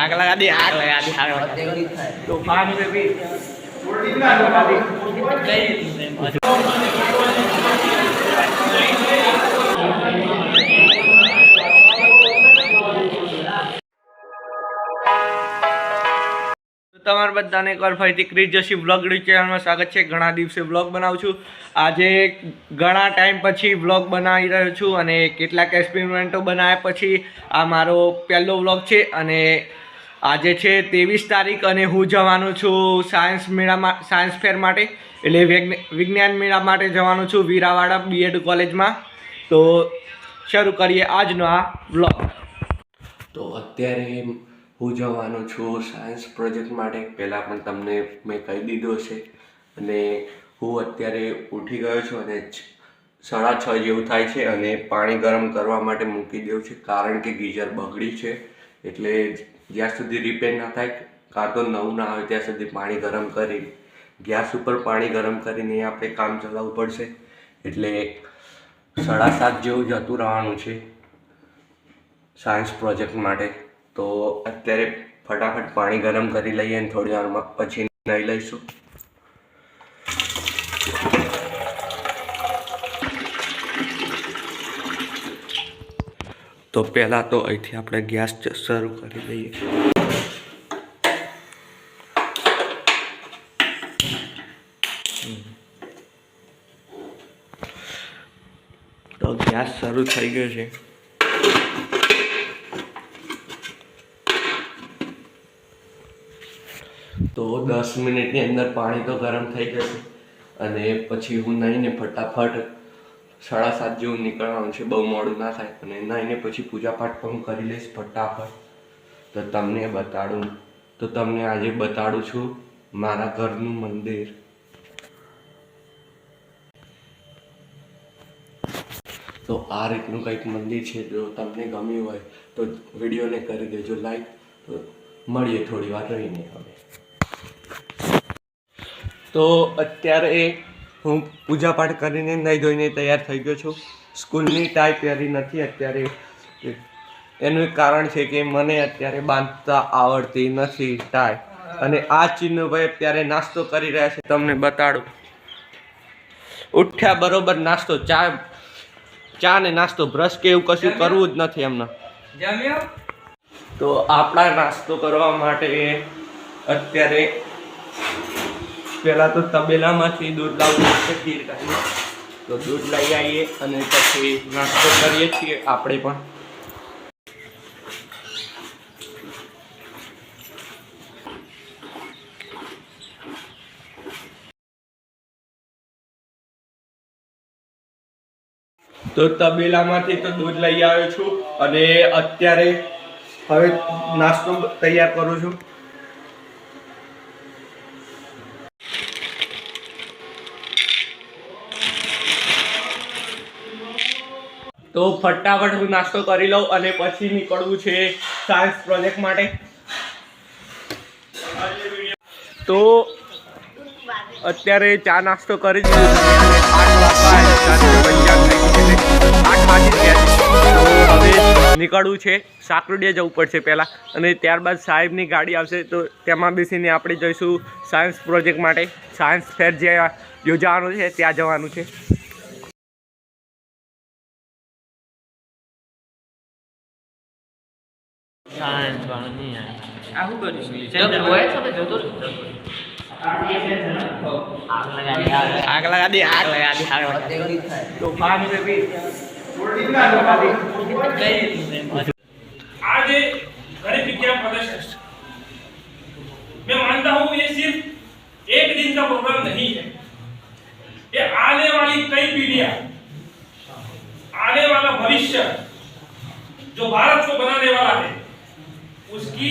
આગ લગા દી, આગ લગા દી, આગ લગા દી. તો પાણી મે ભી થોડી ના લગા દી તમારા બધાને એકવાર ફરીથી ક્રિસ જોશી બ્લોગ ચેનલમાં સ્વાગત છે. ઘણા દિવસે બ્લોગ બનાવું છું. આજે ઘણા ટાઈમ પછી બ્લોગ બનાવી રહ્યો છું અને કેટલાક એક્સપેરિમેન્ટો બનાવ્યા પછી આ મારો પહેલો બ્લોગ છે અને આજે છે ત્રેવીસ તારીખ અને હું જવાનું છું સાયન્સ મેળામાં સાયન્સ ફેર માટે, એટલે વિજ્ઞ- વિજ્ઞાન મેળા માટે જવાનું છું વીરાવાડા બીએડ કોલેજમાં. તો શરૂ કરીએ આજનો આ બ્લોગ તો અત્યારે હું જવાનો છું સાયન્સ પ્રોજેક્ટ માટે. પહેલાં પણ તમને મેં કહી દીધો છે. અને હું અત્યારે ઉઠી ગયો છું અને સાડા છ જેવું થાય છે અને પાણી ગરમ કરવા માટે મૂકી દઉં છે. કારણ કે ગીઝર બગડી છે. એટલે જ્યાં સુધી રિપેર ના થાય, કાં તો નવું ના આવે, ત્યાં સુધી પાણી ગરમ કરી ગેસ ઉપર પાણી ગરમ કરીને આપણે કામ ચલાવવું પડશે. એટલે સાડા સાત જેવું જતું રહેવાનું છે સાયન્સ પ્રોજેક્ટ માટે. તો અત્યારે ફટાફટ પાણી ગરમ કરી લઈએ અને થોડી વારમાં પછી નહીં લઈશું. તો પહેલાં તો અહીંથી આપણે ગેસ શરૂ કરી દઈએ તો ગેસ શરૂ થઈ ગયો છે. તો દસ મિનિટની અંદર પાણી તો ગરમ થઈ જશે. અને પછી હું નહીં ને ફટાફટ સાડા સાત જેવું નીકળવાનું છે, બહુ મોડું ના થાય. અને નાહીને પછી પૂજાપાઠ પણ કરી લઈશ ફટાફટ. તો તમને બતાડું. તો તમને આજે બતાડું છું મારા ઘરનું મંદિર. તો આ રીતનું કંઈક મંદિર છે, જો તમને ગમ્યું હોય, તો વિડીયોને કરી દેજો લાઈક. તો મળીએ થોડી વાર રહીને હવે. તો અત્યારે હું પૂજાપાઠ કરીને નહીં ધોઈને તૈયાર થઈ ગયો છું. સ્કૂલની ટાઈ પહેરી નથી અત્યારે. એનું એક કારણ છે કે મને અત્યારે બાંધતા આવડતી નથી ટાઈ. અને આ ચિન્નુભાઈ અત્યારે નાસ્તો કરી રહ્યા છે. તમને બતાડું. ઉઠ્યા બરોબર નાસ્તો ચા ચા ને નાસ્તો બ્રશ કે એવું કશું કરવું જ નથી એમને. તો આપણા નાસ્તો કરવા માટે અત્યારે પહેલાં તો તબેલામાંથી દૂધ લાવવું પડશે ખીર કાઢી તો દૂધ લઈ આવીએ અને પછી નાસ્તો કરીએ છીએ આપણે પણ. તો તબેલામાંથી તો દૂધ લઈ આવ્યો છું અને અત્યારે હવે નાસ્તો તૈયાર કરું છું. તો ફટાફટ હું નાસ્તો કરી લઉં અને પછી નીકળવું છે સાયન્સ પ્રોજેક્ટ માટે. તો અત્યારે ચા નાસ્તો કરી હવે નીકળવું છે. સાકરડિયા જવું પડશે પહેલાં. અને ત્યારબાદ સાહેબની ગાડી આવશે. તો તેમાં બેસીને આપણે જઈશું સાયન્સ પ્રોજેક્ટ માટે. સાયન્સ ફેર જે યોજાવાનું છે, ત્યાં જવાનું છે. आग लगा दी आग लगा दी आग लगा दी। आज गरीब विज्ञान प्रदर्शन। मैं मानता हूँ ये सिर्फ़ एक दिन का प्रोग्राम नहीं है। ये आने वाली कई पीढ़िया आने वाला भविष्य जो भारत को बनाने वाला है उसकी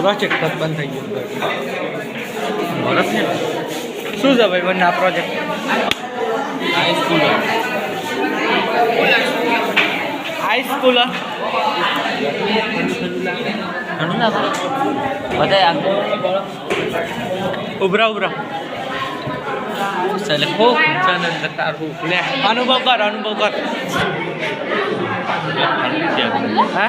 પ્રોજેક્ટ પર બંધ થઈ ગયો. ને શું છે ભાઈ બંને આ પ્રોજેક્ટ? હાઈ સ્કૂલ ઉભરા ઉભરા. ચાલે ખો ચનંદ તારું. લે. અનુભવ કર અનુભવ કર. હા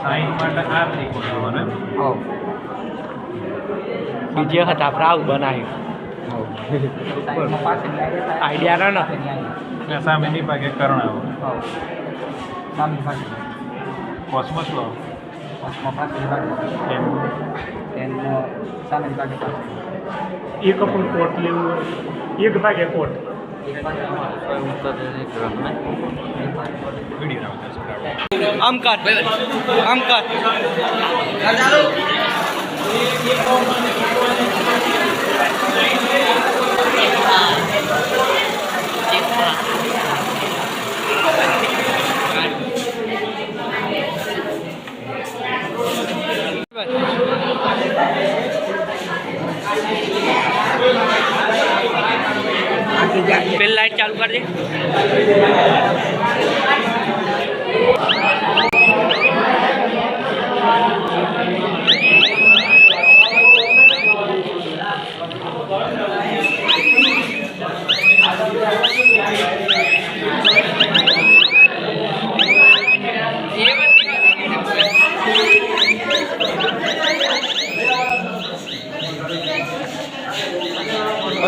સાઈન માટે આ ત્રિકોણ લેવાનો એમ? બીજી વખત આપણે આવું બનાવ્યું આઈડિયા ના ને સામેની ભાગે કર્ણાવો કોસ્મોસ લો એમ એક પણ કોટ લેવું હોય એક ભાગે કોટ વીડિયો રાવ દસ આમ કર આમ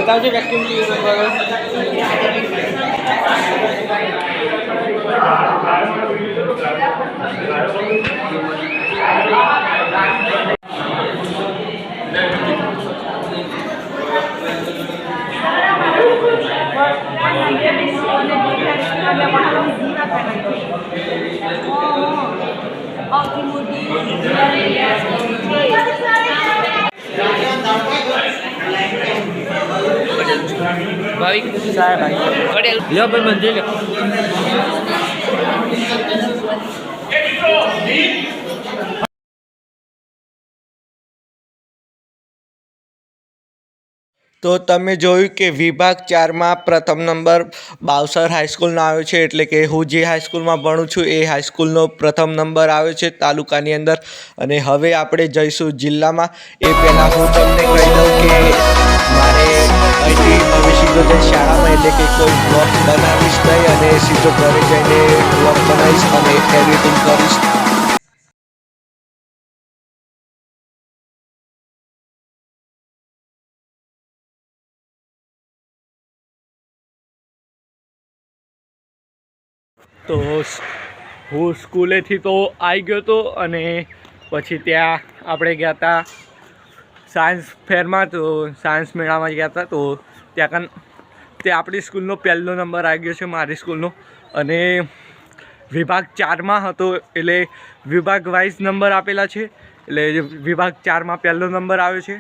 बताओ वैक्यूम की यूज होगा Oh, oh, oh, ભાવિક સાહેબ ભાઈ લ્યો ભાઈ મંજે લ્યો તો તમે જોયું કે વિભાગ ચારમાં પ્રથમ નંબર બાવસર હાઈસ્કૂલનો આવ્યો છે, એટલે કે હું જે હાઈસ્કૂલમાં ભણું છું એ હાઈસ્કૂલનો પ્રથમ નંબર આવ્યો છે તાલુકાની અંદર. અને હવે આપણે જઈશું જિલ્લામાં. એ પહેલાં હું તમને કહી દઉં કે સીધો જઈને શાળામાં એટલે કે કોઈ બ્લોગ બનાવીશ નહીં અને સીધો ઘરે જઈને બ્લોગ બનાવીશ અને એડિટિંગ કરીશ. તો હું સ્કૂલેથી તો આવી ગયો હતો અને પછી ત્યાં આપણે ગયા હતા સાયન્સ ફેરમાં, તો સાયન્સ મેળામાં ગયા હતા તો ત્યાં કન તે આપણી સ્કૂલનો પહેલો નંબર આવી ગયો છે મારી સ્કૂલનો. અને વિભાગ ચારમાં હતો, એટલે વિભાગ વાઇઝ નંબર આપેલા છે. એટલે વિભાગ ચારમાં પહેલો નંબર આવ્યો છે.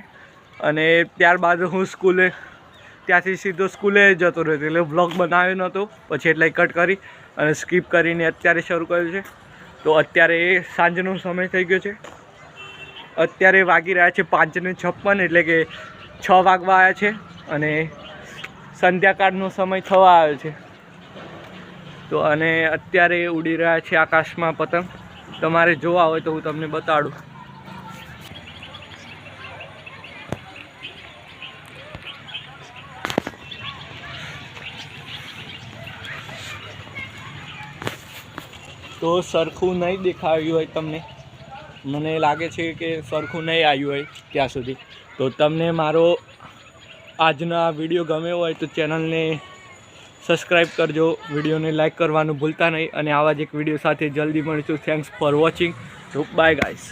અને ત્યારબાદ હું સ્કૂલે, ત્યાંથી સીધો સ્કૂલે જતો રહ્યો એટલે વ્લોગ બનાવ્યો નહોતો. પછી એટલે કટ કરી અને સ્કીપ કરીને અત્યારે શરૂ કર્યું છે. તો અત્યારે સાંજનો સમય થઈ ગયો છે. અત્યારે વાગી રહ્યા છે પાંચને છપ્પન, એટલે કે છ વાગવા આવ્યા છે. અને સંધ્યાકાળનો સમય થવા આવ્યો છે. તો અને અત્યારે ઉડી રહ્યા છે આકાશમાં પતંગ. તમારે જોવા હોય તો હું તમને બતાડું. તો સરખું નહીં દેખાયું હોય તમને. મને લાગે છે કે સરખું નહીં આવ્યું હોય ત્યાં સુધી. તો તમને મારો આજનો વીડિયો ગમ્યો હોય તો ચેનલને સબસ્ક્રાઈબ કરજો, વિડીયોને લાઈક કરવાનું ભૂલતા નહીં અને આવા જ એક વીડિયો સાથે જલ્દી મળીશું. થેન્ક્સ ફોર વોચિંગ તો બાય ગાઈસ